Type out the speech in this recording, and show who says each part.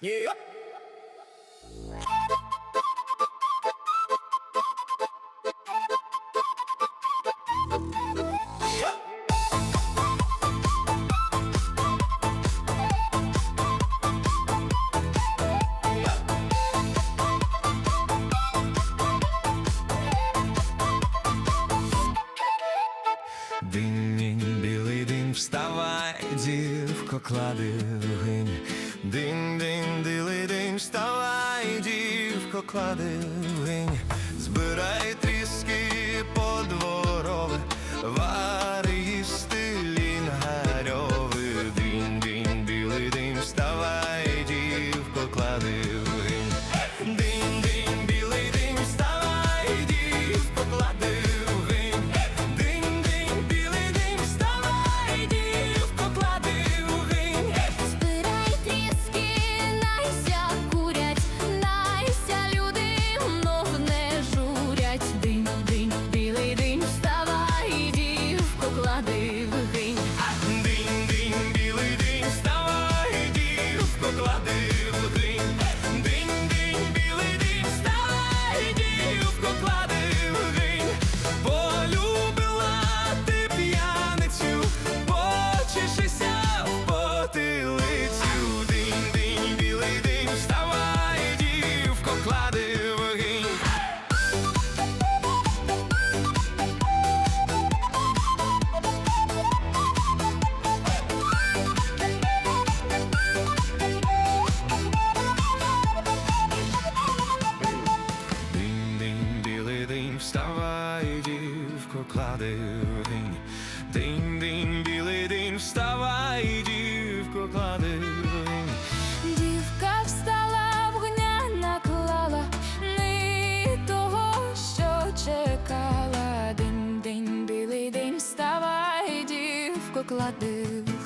Speaker 1: Yeah.
Speaker 2: Динь, білий день, вставай, дівко, клади вгинь. Динь, динь, дили, день, вставай, дівко, клади линь, Збирай вставай, дівко, клади вгинь. Динь, динь, білий день, вставай, дівко, клади вгинь.
Speaker 3: Дівка встала, вогня наклала, не того, що чекала. День, білий день, вставай, дівко, клади вгинь.